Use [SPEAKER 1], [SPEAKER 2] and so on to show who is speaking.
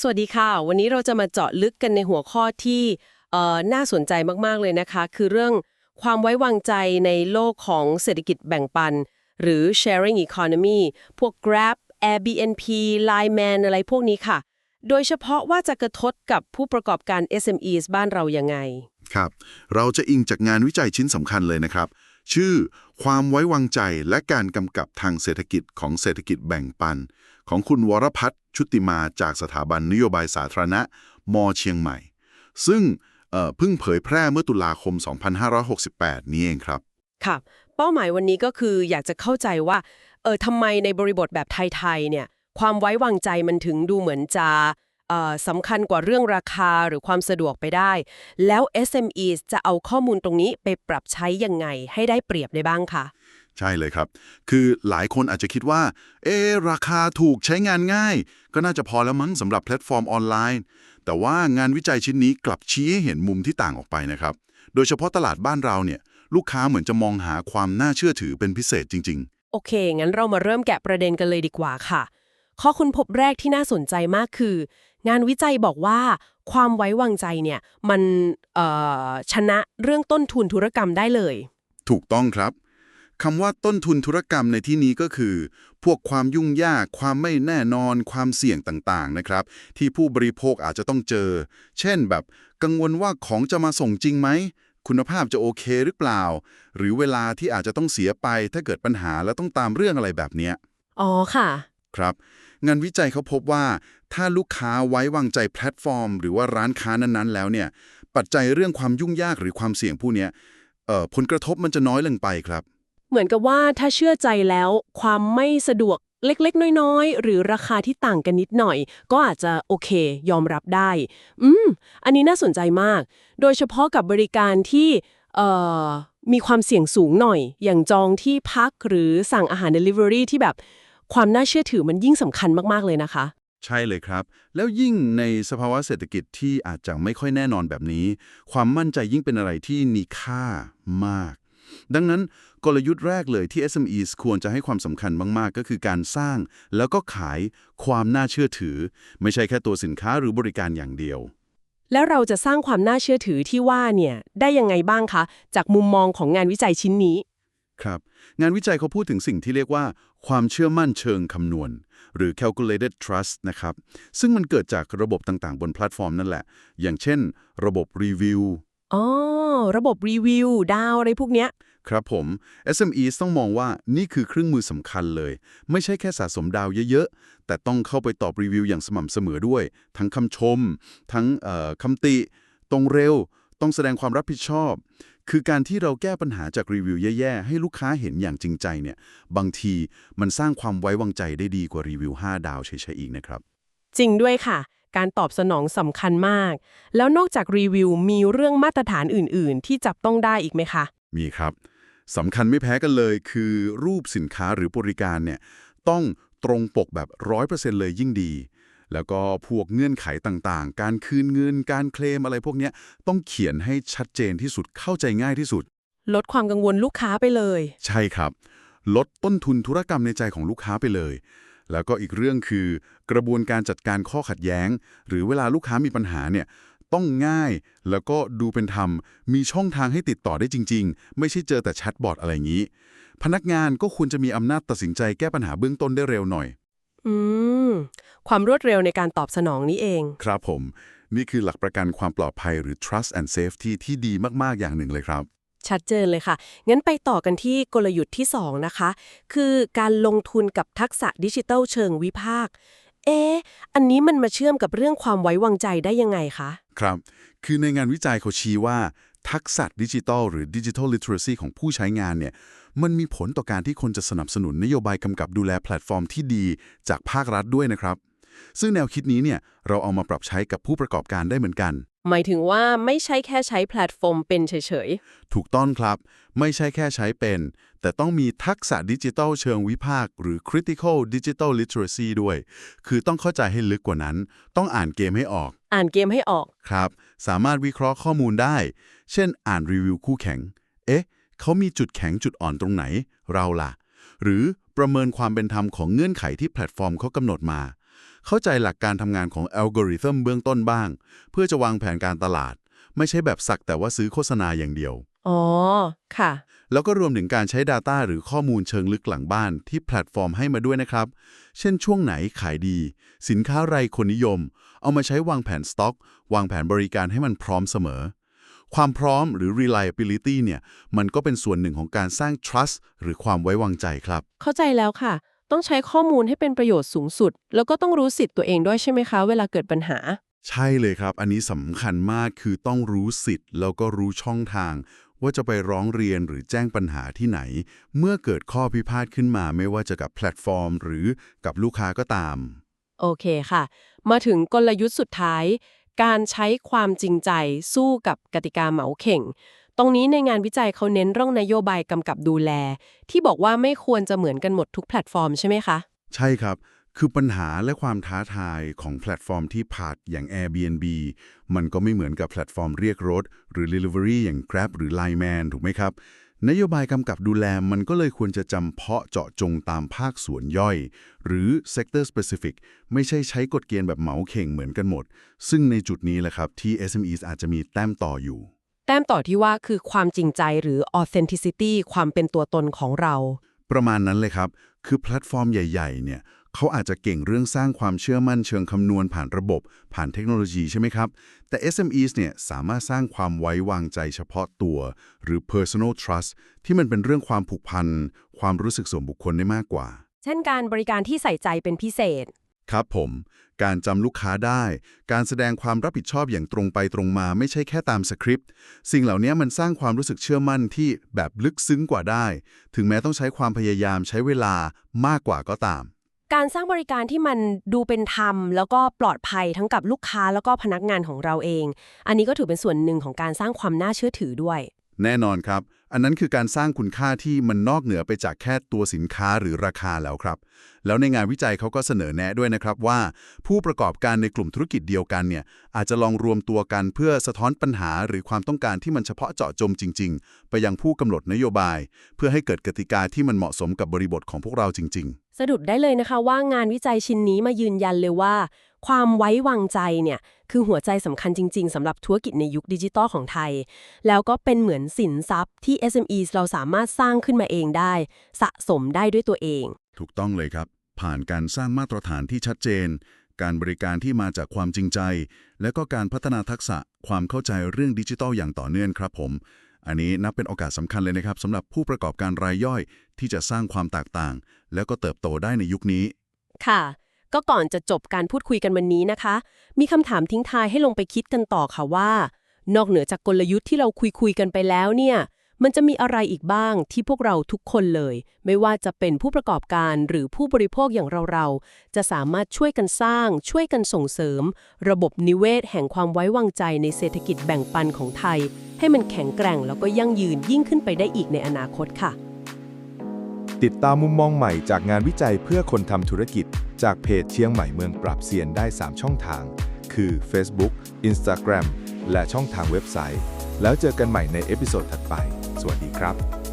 [SPEAKER 1] สวัสดีค่ะ วันนี้เราจะมาเจาะลึกกันในหัวข้อที่น่าสนใจมาก ๆ เลยนะคะ คือเรื่องความไว้วางใจในโลกของเศรษฐกิจแบ่งปัน หรือ sharing economy พวก Grab Airbnb Line Man อะไรพวกนี้ค่ะ โดยเฉพาะว่าจะกระทบกับผู้ประกอบการ SMEs บ้านเรายังไง
[SPEAKER 2] ครับ เราจะอิงจากงานวิจัยชิ้นสำคัญเลยนะครับ ชื่อความไว้วางใจและการกำกับทางเศรษฐกิจของเศรษฐกิจแบ่งปัน ของคุณวรพัฒน์ชุติมาจากสถาบันนโยบายสาธารณะ ม เชียงใหม่ ซึ่งเพิ่งเผยแพร่เมื่อตุลาคม 2568 นี้เองครับ
[SPEAKER 1] ค่ะ เป้าหมายวันนี้ก็คืออยากจะเข้าใจว่าเออทำไมในบริบทแบบไทยๆเนี่ยความไว้วางใจมันถึงดูเหมือนจะสำคัญกว่าเรื่องราคาหรือความสะดวกไปได้ แล้ว SME จะเอาข้อมูลตรงนี้ไปปรับใช้ยังไงให้ได้เปรียบได้บ้างคะ
[SPEAKER 2] ใช่เลยครับ คือหลายคนอาจจะคิดว่า เอะราคาถูกใช้งานง่าย ก็น่าจะพอแล้วมั้งสำหรับแพลตฟอร์มออนไลน์ แต่ว่างานวิจัยชิ้นนี้กลับชี้ให้เห็นมุมที่ต่างออกไปนะครับ โดยเฉพาะตลาดบ้านเราเนี่ย ลูกค้าเหมือนจะมองหาความน่าเชื่อถือเป็นพิเศษจริง
[SPEAKER 1] โอเค งั้นเรามาเริ่มแกะประเด็นกันเลยดีกว่าค่ะ ข้อค้นพบแรกที่น่าสนใจมากคือ งานวิจัยบอกว่า ความไว้วางใจเนี่ยมันเอ่อชนะเรื่องต้นทุนธุรกรรมได้เลย
[SPEAKER 2] ๆถูกต้องครับ คำว่าต้นทุนธุรกรรมในที่นี้ก็คือ พวกความยุ่งยาก ความไม่แน่นอน ความเสี่ยงต่างๆนะครับ ที่ผู้บริโภคอาจจะต้องเจอ เช่นแบบกังวลว่าของจะมาส่งจริงไหม คุณภาพจะโอเคหรือเปล่า หรือเวลาที่อาจจะต้องเสียไปถ้าเกิดปัญหาแล้วต้องตามเรื่องอะไรแบบเนี้ย
[SPEAKER 1] อ๋อค่ะ
[SPEAKER 2] ครับงานวิจัยเขาพบว่า ถ้าลูกค้าไว้วางใจแพลตฟอร์ม หรือว่าร้านค้านั้นๆ แล้วเนี่ย ปัจจัยเรื่องความยุ่งยากหรือความเสี่ยงผู้เนี้ยเอ่อผลกระทบมันจะน้อยลงไปครับ
[SPEAKER 1] เหมือนกับว่าถ้าเชื่อใจแล้ว ความไม่สะดวกเล็กๆ น้อยๆ หรือราคาที่ต่างกันนิดหน่อย ก็อาจจะโอเค ยอมรับได้ อืม อันนี้น่าสนใจมาก โดยเฉพาะกับบริการที่เอ่อมีความเสี่ยงสูงหน่อย อย่างจองที่พักหรือสั่งอาหาร Delivery ที่แบบความน่าเชื่อถือมันยิ่งสำคัญมากๆเลยนะคะ
[SPEAKER 2] ใช่เลยครับ แล้วยิ่งในสภาวะเศรษฐกิจที่อาจจะไม่ค่อยแน่นอนแบบนี้ ความมั่นใจยิ่งเป็นอะไรที่มีค่ามาก ดังนั้นกลยุทธ์แรกเลยที่ SMEs ควรจะให้ความสำคัญมาก ๆ ก็คือการสร้าง แล้วก็ขายความน่าเชื่อถือ ไม่ใช่แค่ตัวสินค้าหรือบริการอย่างเดียว
[SPEAKER 1] แล้วเราจะสร้างความน่าเชื่อถือที่ว่าเนี่ยได้ยังไงบ้างคะ จากมุมมองของงานวิจัยชิ้นนี้
[SPEAKER 2] ครับ งานวิจัยเขาพูดถึงสิ่งที่เรียกว่า ความเชื่อมั่นเชิงคำนวณ หรือ calculated trust นะครับ ซึ่งมันเกิดจากระบบต่างๆ บนแพลตฟอร์มนั่นแหละ อย่างเช่น ระบบรีวิว
[SPEAKER 1] อ๋อ ระบบรีวิว ดาวอะไรพวกเนี้ย
[SPEAKER 2] ครับผม SME ต้องมองว่านี่คือเครื่องมือสำคัญเลย ไม่ใช่แค่สะสมดาวเยอะๆ แต่ต้องเข้าไปตอบรีวิวอย่างสม่ำเสมอด้วย ทั้งคำชม ทั้งเอ่อคำติ ตรงเร็ว ต้องแสดงความรับผิดชอบ คือการที่เราแก้ปัญหาจากรีวิวแย่ๆ ให้ลูกค้าเห็นอย่างจริงใจเนี่ย บางทีมันสร้างความไว้วางใจได้ดีกว่ารีวิว 5 ดาวเฉยๆอีกนะครับ
[SPEAKER 1] จริงด้วยค่ะ การตอบสนองสำคัญมาก แล้วนอกจากรีวิวมีเรื่องมาตรฐานอื่น ๆ ที่จับต้องได้อีกไหมคะ
[SPEAKER 2] มีครับสำคัญไม่แพ้กันเลย คือรูปสินค้าหรือบริการเนี่ยต้องตรงปกแบบ 100%เลยยิ่งดี แล้วก็พวกเงื่อนไขต่างๆ การคืนเงิน การเคลมอะไรพวกเนี้ยต้องเขียนให้ชัดเจนที่สุดเข้าใจง่ายที่สุด
[SPEAKER 1] ลดความกังวลลูกค้าไปเลย
[SPEAKER 2] ใช่ครับ ลดต้นทุนธุรกรรมในใจของลูกค้าไปเลย แล้วก็อีกเรื่องคือกระบวนการจัดการข้อขัดแย้ง หรือเวลาลูกค้ามีปัญหาเนี่ยต้องง่ายแล้วก็ดูเป็นธรรม มีช่องทางให้ติดต่อได้จริง ๆ ไม่ใช่เจอแต่แชทบอทอะไรอย่างนี้ พนักงานก็ควรจะมีอำนาจตัดสินใจแก้ปัญหาเบื้องต้นได้เร็วหน่อย
[SPEAKER 1] อืม ความรวดเร็วในการตอบสนองนี้เอง
[SPEAKER 2] ครับผม นี่คือหลักประกันความปลอดภัยหรือ trust and safety ที่ดีมาก ๆ อย่างหนึ่งเลยครับ
[SPEAKER 1] ชัดเจนเลยค่ะ งั้นไปต่อกันที่กลยุทธ์ที่ 2 นะคะ คือการลงทุนกับทักษะดิจิทัลเชิงวิพากษ์เอ๊ะอันนี้มันมาเชื่อมกับเรื่องความไว้วางใจได้ยังไงคะ
[SPEAKER 2] ครับ คือในงานวิจัยเขาชี้ว่า ทักษะดิจิทัลหรือ Digital Literacy ของผู้ใช้งานเนี่ย มันมีผลต่อการที่คนจะสนับสนุนนโยบายกำกับดูแลแพลตฟอร์มที่ดีจากภาครัฐด้วยนะครับ ซึ่งแนวคิดนี้เนี่ยเราเอามาปรับใช้กับผู้ประกอบการได้เหมือนกัน
[SPEAKER 1] หมายถึงว่าไม่ใช่แค่ใช้แพลตฟอร์มเป็นเฉย
[SPEAKER 2] ถูกต้องครับ ไม่ใช่แค่ใช้เป็น แต่ต้องมีทักษะดิจิทัลเชิงวิพากษ์หรือ critical digital literacy ด้วย คือต้องเข้าใจให้ลึกกว่านั้น ต้องอ่านเกมให้ออก
[SPEAKER 1] ๆ อ่านเกมให้ออก
[SPEAKER 2] ครับ สามารถวิเคราะห์ข้อมูลได้ เช่น อ่านรีวิวคู่แข่ง เอ๊ะ เขามีจุดแข็งจุดอ่อนตรงไหน เราล่ะ หรือประเมินความเป็นธรรมของเงื่อนไขที่แพลตฟอร์มเขากำหนดมา เข้าใจหลักการทำงานของอัลกอริทึมเบื้องต้นบ้าง เพื่อจะวางแผนการตลาด ไม่ใช่แบบสักแต่ว่าซื้อโฆษณาอย่างเดียว
[SPEAKER 1] อ๋อ ค่ะ
[SPEAKER 2] แล้วก็รวมถึงการใช้ Data หรือข้อมูลเชิงลึกหลังบ้านที่แพลตฟอร์มให้มาด้วยนะครับ เช่นช่วงไหนขายดี สินค้าไรคนนิยม เอามาใช้วางแผนสต็อก วางแผนบริการให้มันพร้อมเสมอ ความพร้อมหรือ reliability เนี่ยมันก็เป็นส่วนหนึ่งของการสร้าง trust หรือความไว้วางใจครับ
[SPEAKER 1] เข้าใจแล้วค่ะ ต้องใช้ข้อมูลให้เป็นประโยชน์สูงสุด แล้วก็ต้องรู้สิทธิ์ตัวเองด้วยใช่ไหมคะ เวลาเกิดปัญหา
[SPEAKER 2] ใช่เลยครับ อันนี้สำคัญมากคือต้องรู้สิทธิ์ แล้วก็รู้ช่องทาง ว่าจะไปร้องเรียนหรือแจ้งปัญหาที่ไหน เมื่อเกิดข้อพิพาทขึ้นมาไม่ว่าจะกับแพลตฟอร์ม หรือกับลูกค้าก็ตาม
[SPEAKER 1] โอเคค่ะ มาถึงกลยุทธ์สุดท้าย การใช้ความจริงใจสู้กับกติกาเหมาเข่ง ตรงนี้ในงานวิจัยเขาเน้นเรื่องนโยบายกำกับดูแล ที่บอกว่าไม่ควรจะเหมือนกันหมดทุกแพลตฟอร์มใช่ไหมคะ
[SPEAKER 2] ใช่ครับ คือปัญหาและความท้าทายของแพลตฟอร์มที่ผาดอย่าง Airbnb มันก็ไม่เหมือนกับแพลตฟอร์มเรียกรถ หรือ Delivery อย่าง Grab หรือ Line Man ถูกไหมครับนโยบายกำกับดูแลมันก็เลยควรจะจำเพาะเจาะจงตามภาคส่วนย่อย หรือ sector specific ไม่ใช่ใช้กฎเกณฑ์แบบเหมาเข่งเหมือนกันหมด ซึ่งในจุดนี้แหละครับที่ SMEs อาจจะมีแต้มต่ออยู่
[SPEAKER 1] แต้มต่อที่ว่าคือความจริงใจหรือ authenticity ความเป็นตัวตนของเรา
[SPEAKER 2] ประมาณนั้นเลยครับ คือแพลตฟอร์มใหญ่ๆเนี่ยเขาอาจจะเก่งเรื่องสร้างความเชื่อมั่นเชิงคำนวณผ่านระบบ ผ่านเทคโนโลยีใช่ไหมครับ แต่ SMEs เนี่ยสามารถสร้างความไว้วางใจเฉพาะตัว หรือ personal trust ที่มันเป็นเรื่องความผูกพัน ความรู้สึกส่วนบุคคลได้มากกว่า
[SPEAKER 1] เช่นการบริการที่ใส่ใจเป็นพิเศษ
[SPEAKER 2] ครับผม การจำลูกค้าได้ การแสดงความรับผิดชอบอย่างตรงไปตรงมาไม่ใช่แค่ตามสคริปต์ สิ่งเหล่านี้มันสร้างความรู้สึกเชื่อมั่นที่แบบลึกซึ้งกว่าได้ ถึงแม้ต้องใช้ความพยายามใช้เวลามากกว่าก็ตาม
[SPEAKER 1] การสร้างบริการที่มันดูเป็นธรรม แล้วก็ปลอดภัยทั้งกับลูกค้าแล้วก็พนักงานของเราเอง อันนี้ก็ถือเป็นส่วนหนึ่งของการสร้างความน่าเชื่อถือด้วย
[SPEAKER 2] แน่นอนครับ อันนั้นคือการสร้างคุณค่าที่มันนอกเหนือไปจากแค่ตัวสินค้าหรือราคาแล้วครับ แล้วในงานวิจัยเขาก็เสนอแนะด้วยนะครับว่า ผู้ประกอบการในกลุ่มธุรกิจเดียวกันเนี่ยอาจจะลองรวมตัวกันเพื่อสะท้อนปัญหาหรือความต้องการที่มันเฉพาะเจาะจงจริง ๆ ไปยังผู้กำหนดนโยบาย เพื่อให้เกิดกติกาที่มันเหมาะสมกับบริบทของพวกเราจริง ๆ
[SPEAKER 1] สรุปได้เลยนะคะว่างานวิจัยชิ้นนี้มายืนยันเลยว่า ความไว้วางใจเนี่ยคือหัวใจสำคัญจริง ๆสำหรับธุรกิจในยุคดิจิตอลของไทย แล้วก็เป็นเหมือนสินทรัพย์ที่ SMEs เราสามารถสร้างขึ้นมาเองได้ สะสมได้ด้วยตัวเอง
[SPEAKER 2] ถูกต้องเลยครับ ผ่านการสร้างมาตรฐานที่ชัดเจน การบริการที่มาจากความจริงใจ และก็การพัฒนาทักษะความเข้าใจเรื่องดิจิทัลอย่างต่อเนื่องครับผม อันนี้นับเป็นโอกาสสำคัญเลยนะครับสำหรับผู้ประกอบการรายย่อยที่จะสร้างความแตกต่าง แล้วก็เติบโตได้ในยุคนี้
[SPEAKER 1] ค่ะ ก็ก่อนจะจบการพูดคุยกันวันนี้นะคะ มีคำถามทิ้งท้ายให้ลงไปคิดกันต่อค่ะว่า นอกเหนือจากกลยุทธ์ที่เราคุยคุยกันไปแล้วเนี่ย มันจะมีอะไรอีกบ้างที่พวกเราทุกคนเลย ไม่ว่าจะเป็นผู้ประกอบการหรือผู้บริโภคอย่างเราๆ จะสามารถช่วยกันสร้าง ช่วยกันส่งเสริม ระบบนิเวศแห่งความไว้วางใจในเศรษฐกิจแบ่งปันของไทย ให้มันแข็งแกร่งแล้วก็ยั่งยืนยิ่งขึ้นไปได้อีกในอนาคตค่ะ
[SPEAKER 3] ติดตามมุมมองใหม่จากงานวิจัยเพื่อคนทำธุรกิจ จากเพจเชียงใหม่เมืองปรับเซียนได้ 3 ช่องทาง คือ Facebook Instagram และช่องทางเว็บไซต์ แล้วเจอกันใหม่ในเอพิโซดถัดไป สวัสดีครับ